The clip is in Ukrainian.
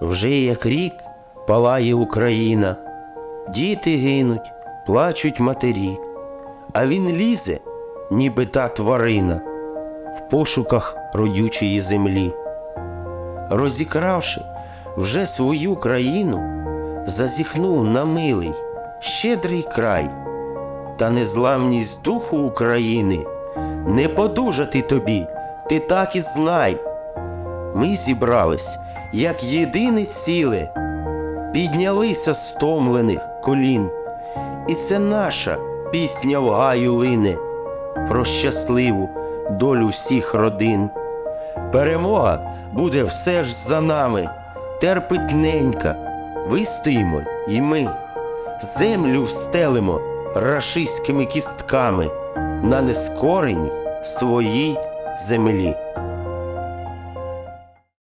Вже як рік палає Україна, діти гинуть, плачуть матері, а він лізе, ніби та тварина, в пошуках родючої землі. Розікравши вже свою країну, зазіхнув на милий, щедрий край, та незламність духу України не подужати тобі, ти так і знай. Ми зібрались, як єдине ціле, піднялися стомлених колін, і це наша пісня в гаю лине про щасливу долю всіх родин. Перемога буде все ж за нами, терпить ненька, вистоїмо й ми, землю встелимо рашиськими кістками на нескореній своїй землі.